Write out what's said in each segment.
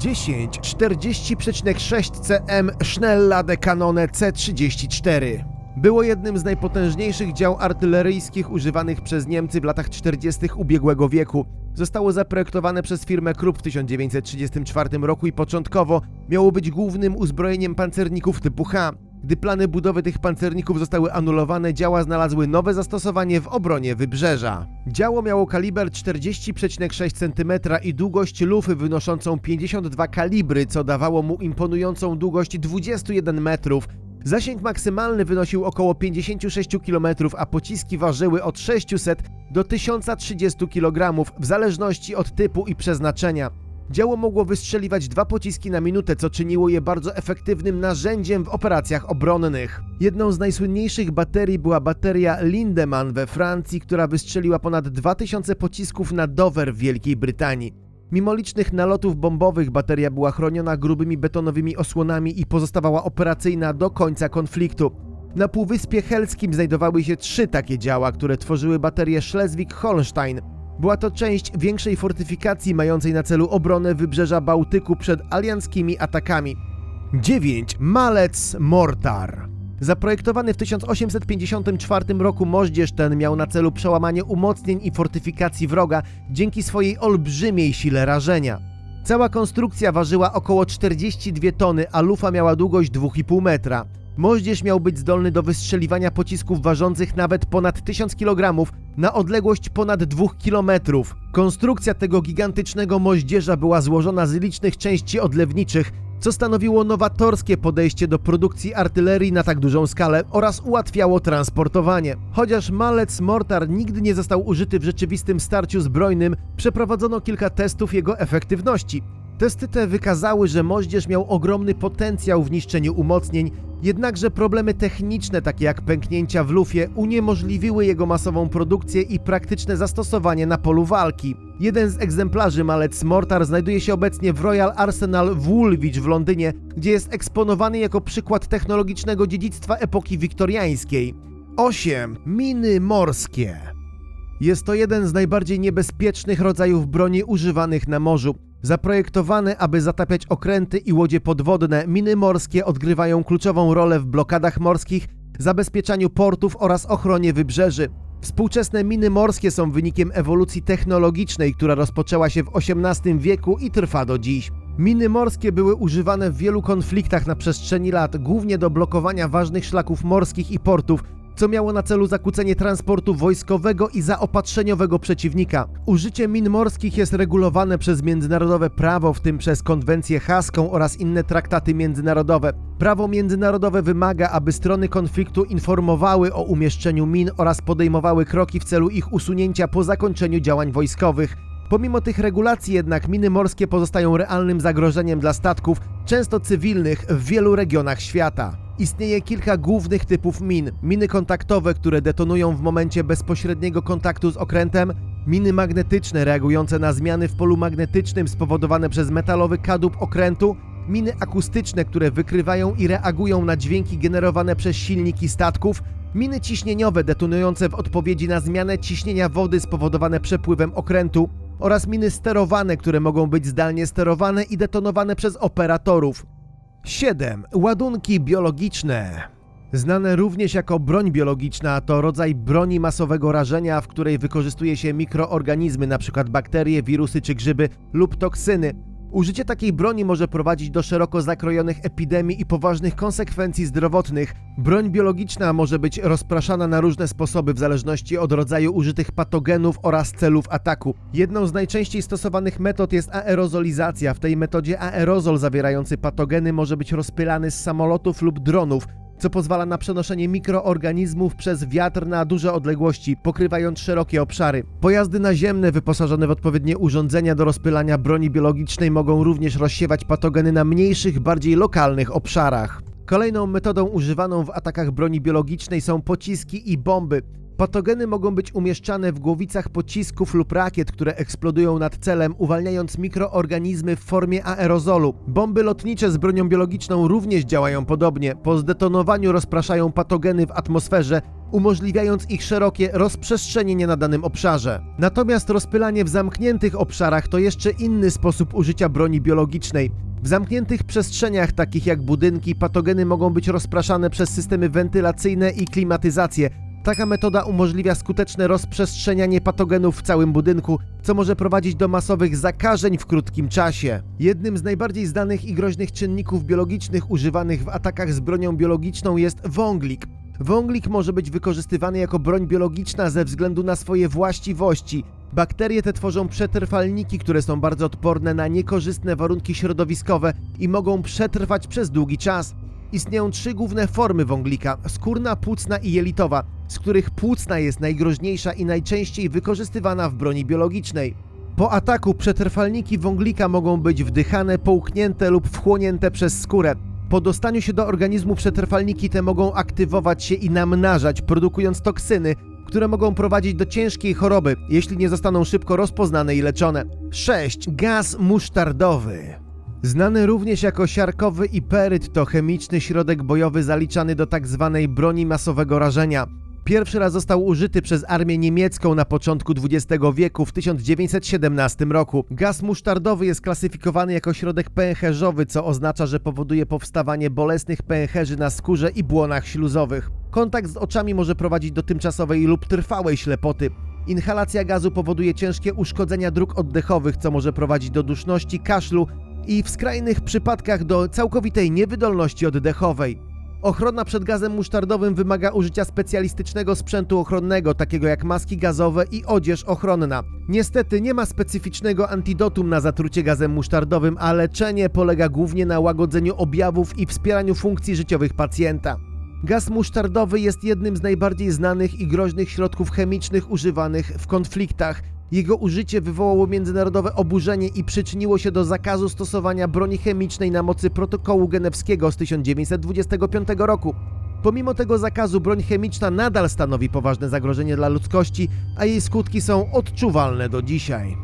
10 40,6 cm Schnellade Kanone C34. Było jednym z najpotężniejszych dział artyleryjskich używanych przez Niemcy w latach 40. ubiegłego wieku. Zostało zaprojektowane przez firmę Krupp w 1934 roku i początkowo miało być głównym uzbrojeniem pancerników typu H. Gdy plany budowy tych pancerników zostały anulowane, działa znalazły nowe zastosowanie w obronie wybrzeża. Działo miało kaliber 40,6 cm i długość lufy wynoszącą 52 kalibry, co dawało mu imponującą długość 21 metrów. Zasięg maksymalny wynosił około 56 km, a pociski ważyły od 600 do 1030 kg w zależności od typu i przeznaczenia. Działo mogło wystrzeliwać dwa pociski na minutę, co czyniło je bardzo efektywnym narzędziem w operacjach obronnych. Jedną z najsłynniejszych baterii była bateria Lindemann we Francji, która wystrzeliła ponad 2000 pocisków na Dover w Wielkiej Brytanii. Mimo licznych nalotów bombowych bateria była chroniona grubymi betonowymi osłonami i pozostawała operacyjna do końca konfliktu. Na Półwyspie Helskim znajdowały się trzy takie działa, które tworzyły baterię Schleswig-Holstein. Była to część większej fortyfikacji mającej na celu obronę wybrzeża Bałtyku przed alianckimi atakami. 9. Malec Mortar Zaprojektowany w 1854 roku moździerz ten miał na celu przełamanie umocnień i fortyfikacji wroga dzięki swojej olbrzymiej sile rażenia. Cała konstrukcja ważyła około 42 tony, a lufa miała długość 2,5 metra. Moździerz miał być zdolny do wystrzeliwania pocisków ważących nawet ponad 1000 kg na odległość ponad 2 km. Konstrukcja tego gigantycznego moździerza była złożona z licznych części odlewniczych, co stanowiło nowatorskie podejście do produkcji artylerii na tak dużą skalę oraz ułatwiało transportowanie. Chociaż malec mortar nigdy nie został użyty w rzeczywistym starciu zbrojnym, przeprowadzono kilka testów jego efektywności. Testy te wykazały, że moździerz miał ogromny potencjał w niszczeniu umocnień, jednakże problemy techniczne takie jak pęknięcia w lufie uniemożliwiły jego masową produkcję i praktyczne zastosowanie na polu walki. Jeden z egzemplarzy malec Mortar znajduje się obecnie w Royal Arsenal w Woolwich w Londynie, gdzie jest eksponowany jako przykład technologicznego dziedzictwa epoki wiktoriańskiej. 8. Miny morskie jest to jeden z najbardziej niebezpiecznych rodzajów broni używanych na morzu. Zaprojektowane, aby zatapiać okręty i łodzie podwodne, miny morskie odgrywają kluczową rolę w blokadach morskich, zabezpieczaniu portów oraz ochronie wybrzeży. Współczesne miny morskie są wynikiem ewolucji technologicznej, która rozpoczęła się w XVIII wieku i trwa do dziś. Miny morskie były używane w wielu konfliktach na przestrzeni lat, głównie do blokowania ważnych szlaków morskich i portów, co miało na celu zakłócenie transportu wojskowego i zaopatrzeniowego przeciwnika. Użycie min morskich jest regulowane przez międzynarodowe prawo, w tym przez konwencję haską oraz inne traktaty międzynarodowe. Prawo międzynarodowe wymaga, aby strony konfliktu informowały o umieszczeniu min oraz podejmowały kroki w celu ich usunięcia po zakończeniu działań wojskowych. Pomimo tych regulacji jednak miny morskie pozostają realnym zagrożeniem dla statków, często cywilnych, w wielu regionach świata. Istnieje kilka głównych typów min. Miny kontaktowe, które detonują w momencie bezpośredniego kontaktu z okrętem, miny magnetyczne reagujące na zmiany w polu magnetycznym spowodowane przez metalowy kadłub okrętu, miny akustyczne, które wykrywają i reagują na dźwięki generowane przez silniki statków, miny ciśnieniowe detonujące w odpowiedzi na zmianę ciśnienia wody spowodowane przepływem okrętu oraz miny sterowane, które mogą być zdalnie sterowane i detonowane przez operatorów. 7. Ładunki biologiczne. Znane również jako broń biologiczna, to rodzaj broni masowego rażenia, w której wykorzystuje się mikroorganizmy, np. bakterie, wirusy czy grzyby lub toksyny. Użycie takiej broni może prowadzić do szeroko zakrojonych epidemii i poważnych konsekwencji zdrowotnych. Broń biologiczna może być rozpraszana na różne sposoby w zależności od rodzaju użytych patogenów oraz celów ataku. Jedną z najczęściej stosowanych metod jest aerozolizacja. W tej metodzie aerozol zawierający patogeny może być rozpylany z samolotów lub dronów co pozwala na przenoszenie mikroorganizmów przez wiatr na duże odległości, pokrywając szerokie obszary. Pojazdy naziemne wyposażone w odpowiednie urządzenia do rozpylania broni biologicznej mogą również rozsiewać patogeny na mniejszych, bardziej lokalnych obszarach. Kolejną metodą używaną w atakach broni biologicznej są pociski i bomby. Patogeny mogą być umieszczane w głowicach pocisków lub rakiet, które eksplodują nad celem, uwalniając mikroorganizmy w formie aerozolu. Bomby lotnicze z bronią biologiczną również działają podobnie. Po zdetonowaniu rozpraszają patogeny w atmosferze, umożliwiając ich szerokie rozprzestrzenienie na danym obszarze. Natomiast rozpylanie w zamkniętych obszarach to jeszcze inny sposób użycia broni biologicznej. W zamkniętych przestrzeniach, takich jak budynki, patogeny mogą być rozpraszane przez systemy wentylacyjne i klimatyzację. Taka metoda umożliwia skuteczne rozprzestrzenianie patogenów w całym budynku, co może prowadzić do masowych zakażeń w krótkim czasie. Jednym z najbardziej znanych i groźnych czynników biologicznych używanych w atakach z bronią biologiczną jest wąglik. Wąglik może być wykorzystywany jako broń biologiczna ze względu na swoje właściwości. Bakterie te tworzą przetrwalniki, które są bardzo odporne na niekorzystne warunki środowiskowe i mogą przetrwać przez długi czas. Istnieją trzy główne formy wąglika: skórna, płucna i jelitowa, z których płucna jest najgroźniejsza i najczęściej wykorzystywana w broni biologicznej. Po ataku przetrwalniki wąglika mogą być wdychane, połknięte lub wchłonięte przez skórę. Po dostaniu się do organizmu przetrwalniki te mogą aktywować się i namnażać, produkując toksyny, które mogą prowadzić do ciężkiej choroby, jeśli nie zostaną szybko rozpoznane i leczone. 6. Gaz musztardowy. Znany również jako siarkowy iperyt to chemiczny środek bojowy zaliczany do tzw. broni masowego rażenia. Pierwszy raz został użyty przez armię niemiecką na początku XX wieku w 1917 roku. Gaz musztardowy jest klasyfikowany jako środek pęcherzowy, co oznacza, że powoduje powstawanie bolesnych pęcherzy na skórze i błonach śluzowych. Kontakt z oczami może prowadzić do tymczasowej lub trwałej ślepoty. Inhalacja gazu powoduje ciężkie uszkodzenia dróg oddechowych, co może prowadzić do duszności, kaszlu i w skrajnych przypadkach do całkowitej niewydolności oddechowej. Ochrona przed gazem musztardowym wymaga użycia specjalistycznego sprzętu ochronnego, takiego jak maski gazowe i odzież ochronna. Niestety nie ma specyficznego antidotum na zatrucie gazem musztardowym, a leczenie polega głównie na łagodzeniu objawów i wspieraniu funkcji życiowych pacjenta. Gaz musztardowy jest jednym z najbardziej znanych i groźnych środków chemicznych używanych w konfliktach. Jego użycie wywołało międzynarodowe oburzenie i przyczyniło się do zakazu stosowania broni chemicznej na mocy protokołu genewskiego z 1925 roku. Pomimo tego zakazu broń chemiczna nadal stanowi poważne zagrożenie dla ludzkości, a jej skutki są odczuwalne do dzisiaj.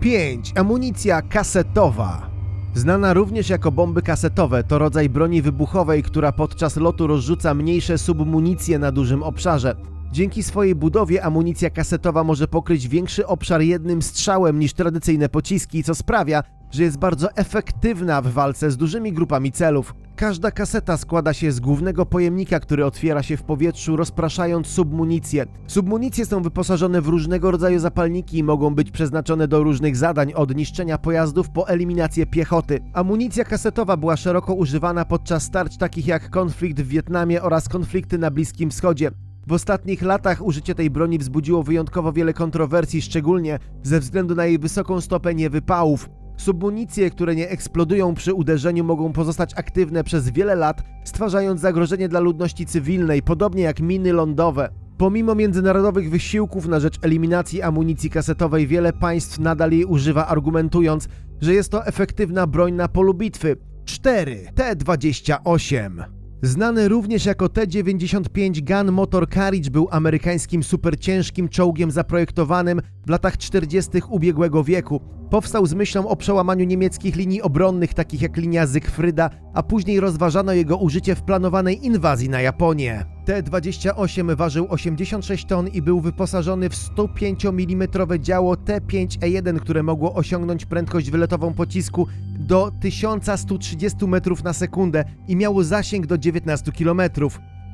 5. Amunicja kasetowa. Znana również jako bomby kasetowe, to rodzaj broni wybuchowej, która podczas lotu rozrzuca mniejsze submunicje na dużym obszarze. Dzięki swojej budowie amunicja kasetowa może pokryć większy obszar jednym strzałem niż tradycyjne pociski, co sprawia, że jest bardzo efektywna w walce z dużymi grupami celów. Każda kaseta składa się z głównego pojemnika, który otwiera się w powietrzu, rozpraszając submunicję. Submunicje są wyposażone w różnego rodzaju zapalniki i mogą być przeznaczone do różnych zadań, od niszczenia pojazdów po eliminację piechoty. Amunicja kasetowa była szeroko używana podczas starć takich jak konflikt w Wietnamie oraz konflikty na Bliskim Wschodzie. W ostatnich latach użycie tej broni wzbudziło wyjątkowo wiele kontrowersji, szczególnie ze względu na jej wysoką stopę niewypałów. Submunicje, które nie eksplodują przy uderzeniu, mogą pozostać aktywne przez wiele lat, stwarzając zagrożenie dla ludności cywilnej, podobnie jak miny lądowe. Pomimo międzynarodowych wysiłków na rzecz eliminacji amunicji kasetowej, wiele państw nadal jej używa, argumentując, że jest to efektywna broń na polu bitwy. 4. T-28 Znany również jako T-95 Gun Motor Carriage był amerykańskim superciężkim czołgiem zaprojektowanym w latach 40. ubiegłego wieku. Powstał z myślą o przełamaniu niemieckich linii obronnych, takich jak linia Zygfryda, a później rozważano jego użycie w planowanej inwazji na Japonię. T-28 ważył 86 ton i był wyposażony w 105 mm działo T-5E1, które mogło osiągnąć prędkość wyletową pocisku do 1130 metrów na sekundę i miało zasięg do 19 km.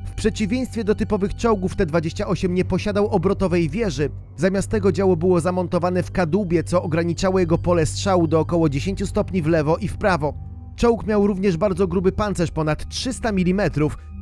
W przeciwieństwie do typowych czołgów T-28 nie posiadał obrotowej wieży. Zamiast tego działo było zamontowane w kadłubie, co ograniczało jego pole strzału do około 10 stopni w lewo i w prawo. Czołg miał również bardzo gruby pancerz ponad 300 mm,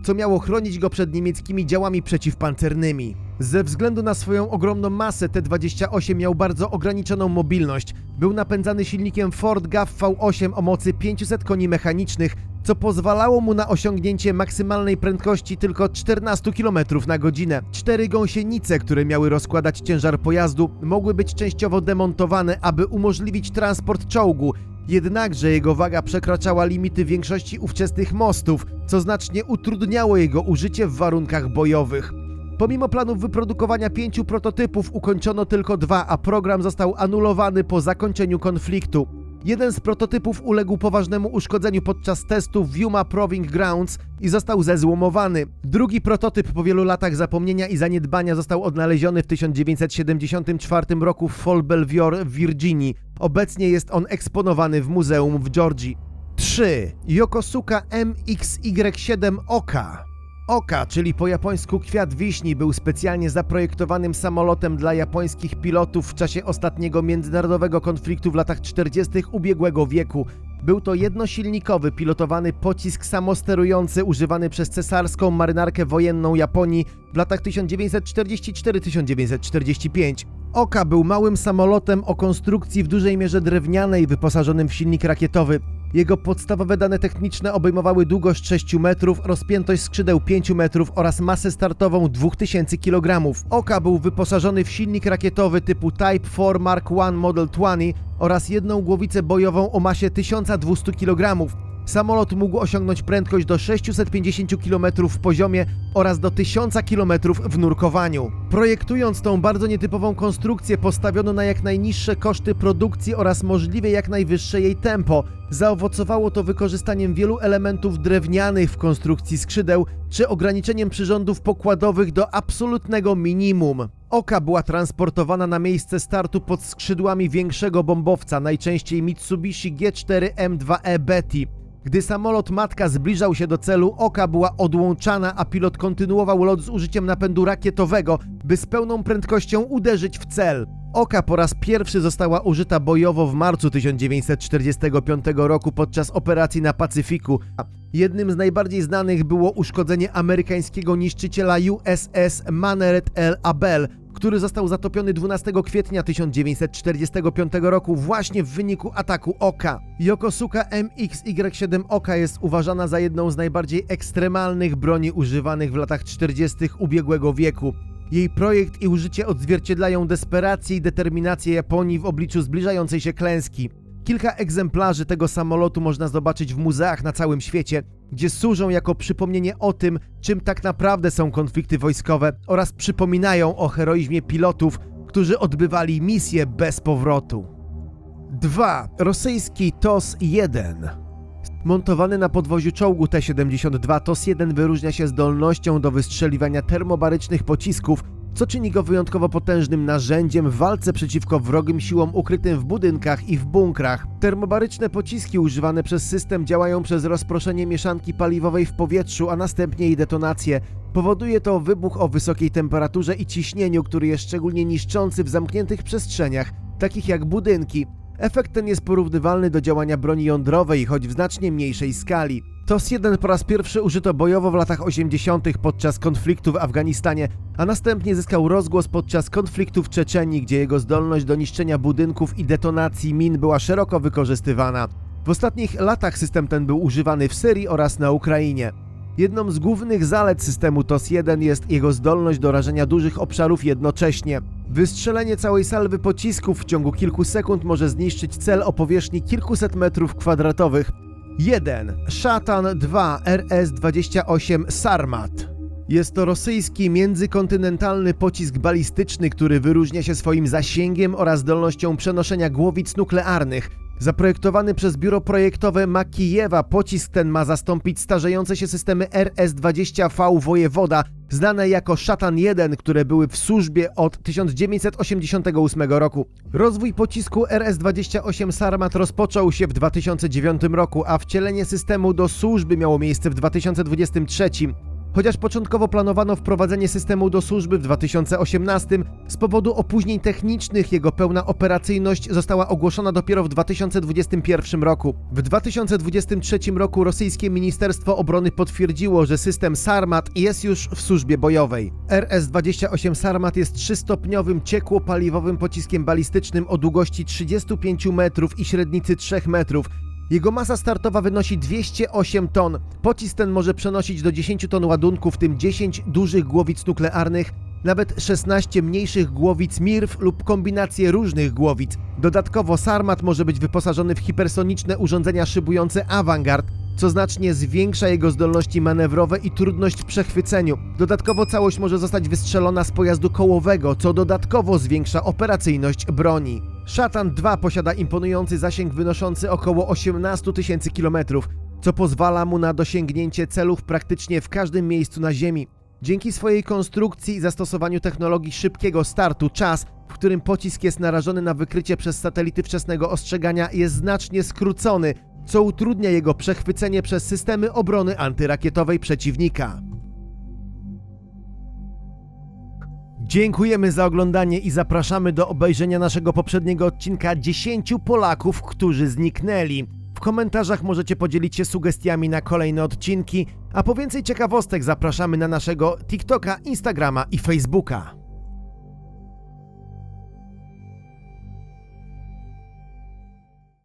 co miało chronić go przed niemieckimi działami przeciwpancernymi. Ze względu na swoją ogromną masę T-28 miał bardzo ograniczoną mobilność. Był napędzany silnikiem Ford GAF V8 o mocy 500 koni mechanicznych, co pozwalało mu na osiągnięcie maksymalnej prędkości tylko 14 km na godzinę. Cztery gąsienice, które miały rozkładać ciężar pojazdu, mogły być częściowo demontowane, aby umożliwić transport czołgu. Jednakże jego waga przekraczała limity większości ówczesnych mostów, co znacznie utrudniało jego użycie w warunkach bojowych. Pomimo planów wyprodukowania pięciu prototypów ukończono tylko dwa, a program został anulowany po zakończeniu konfliktu. Jeden z prototypów uległ poważnemu uszkodzeniu podczas testów w Yuma Proving Grounds i został zezłomowany. Drugi prototyp po wielu latach zapomnienia i zaniedbania został odnaleziony w 1974 roku w Fall Belvoir w Virginii. Obecnie jest on eksponowany w muzeum w Georgii. 3. Yokosuka MXY7 Oka. Oka, czyli po japońsku kwiat wiśni, był specjalnie zaprojektowanym samolotem dla japońskich pilotów w czasie ostatniego międzynarodowego konfliktu w latach 40. ubiegłego wieku. Był to jednosilnikowy, pilotowany pocisk samosterujący używany przez cesarską marynarkę wojenną Japonii w latach 1944-1945. Oka był małym samolotem o konstrukcji w dużej mierze drewnianej, wyposażonym w silnik rakietowy. Jego podstawowe dane techniczne obejmowały długość 6 metrów, rozpiętość skrzydeł 5 metrów oraz masę startową 2000 kg. Oka był wyposażony w silnik rakietowy typu Type 4 Mark I Model 20 oraz jedną głowicę bojową o masie 1200 kg. Samolot mógł osiągnąć prędkość do 650 km w poziomie oraz do 1000 km w nurkowaniu. Projektując tą bardzo nietypową konstrukcję postawiono na jak najniższe koszty produkcji oraz możliwie jak najwyższe jej tempo. Zaowocowało to wykorzystaniem wielu elementów drewnianych w konstrukcji skrzydeł czy ograniczeniem przyrządów pokładowych do absolutnego minimum. Oka była transportowana na miejsce startu pod skrzydłami większego bombowca, najczęściej Mitsubishi G4M2E Betty. Gdy samolot matka zbliżał się do celu, oka była odłączana, a pilot kontynuował lot z użyciem napędu rakietowego, by z pełną prędkością uderzyć w cel. Oka po raz pierwszy została użyta bojowo w marcu 1945 roku podczas operacji na Pacyfiku. Jednym z najbardziej znanych było uszkodzenie amerykańskiego niszczyciela USS Maneret El Abel, który został zatopiony 12 kwietnia 1945 roku właśnie w wyniku ataku Oka. Yokosuka MXY7 Oka jest uważana za jedną z najbardziej ekstremalnych broni używanych w latach 40. ubiegłego wieku. Jej projekt i użycie odzwierciedlają desperację i determinację Japonii w obliczu zbliżającej się klęski. Kilka egzemplarzy tego samolotu można zobaczyć w muzeach na całym świecie, gdzie służą jako przypomnienie o tym, czym tak naprawdę są konflikty wojskowe oraz przypominają o heroizmie pilotów, którzy odbywali misję bez powrotu. 2. Rosyjski TOS-1 Montowany na podwoziu czołgu T-72, TOS-1 wyróżnia się zdolnością do wystrzeliwania termobarycznych pocisków, co czyni go wyjątkowo potężnym narzędziem w walce przeciwko wrogim siłom ukrytym w budynkach i w bunkrach. Termobaryczne pociski używane przez system działają przez rozproszenie mieszanki paliwowej w powietrzu, a następnie jej detonację. Powoduje to wybuch o wysokiej temperaturze i ciśnieniu, który jest szczególnie niszczący w zamkniętych przestrzeniach, takich jak budynki. Efekt ten jest porównywalny do działania broni jądrowej, choć w znacznie mniejszej skali. TOS-1 po raz pierwszy użyto bojowo w latach 80. podczas konfliktu w Afganistanie, a następnie zyskał rozgłos podczas konfliktu w Czeczenii, gdzie jego zdolność do niszczenia budynków i detonacji min była szeroko wykorzystywana. W ostatnich latach system ten był używany w Syrii oraz na Ukrainie. Jedną z głównych zalet systemu TOS-1 jest jego zdolność do rażenia dużych obszarów jednocześnie. Wystrzelenie całej salwy pocisków w ciągu kilku sekund może zniszczyć cel o powierzchni kilkuset metrów kwadratowych. 1. Szatan 2 RS-28 Sarmat jest to rosyjski międzykontynentalny pocisk balistyczny, który wyróżnia się swoim zasięgiem oraz zdolnością przenoszenia głowic nuklearnych. Zaprojektowany przez biuro projektowe Makijewa, pocisk ten ma zastąpić starzejące się systemy RS-20V Wojewoda, znane jako Szatan 1, które były w służbie od 1988 roku. Rozwój pocisku RS-28 Sarmat rozpoczął się w 2009 roku, a wcielenie systemu do służby miało miejsce w 2023. Chociaż początkowo planowano wprowadzenie systemu do służby w 2018, z powodu opóźnień technicznych jego pełna operacyjność została ogłoszona dopiero w 2021 roku. W 2023 roku rosyjskie Ministerstwo Obrony potwierdziło, że system Sarmat jest już w służbie bojowej. RS-28 Sarmat jest trzystopniowym ciekłopaliwowym pociskiem balistycznym o długości 35 metrów i średnicy 3 metrów, jego masa startowa wynosi 208 ton. Pocisk ten może przenosić do 10 ton ładunku, w tym 10 dużych głowic nuklearnych, nawet 16 mniejszych głowic MIRV lub kombinacje różnych głowic. Dodatkowo Sarmat może być wyposażony w hipersoniczne urządzenia szybujące Avangard, co znacznie zwiększa jego zdolności manewrowe i trudność w przechwyceniu. Dodatkowo całość może zostać wystrzelona z pojazdu kołowego, co dodatkowo zwiększa operacyjność broni. Szatan 2 posiada imponujący zasięg wynoszący około 18 tysięcy kilometrów, co pozwala mu na dosięgnięcie celów praktycznie w każdym miejscu na Ziemi. Dzięki swojej konstrukcji i zastosowaniu technologii szybkiego startu, czas, w którym pocisk jest narażony na wykrycie przez satelity wczesnego ostrzegania, jest znacznie skrócony, co utrudnia jego przechwycenie przez systemy obrony antyrakietowej przeciwnika. Dziękujemy za oglądanie i zapraszamy do obejrzenia naszego poprzedniego odcinka 10 Polaków, którzy zniknęli. W komentarzach możecie podzielić się sugestiami na kolejne odcinki, a po więcej ciekawostek zapraszamy na naszego TikToka, Instagrama i Facebooka.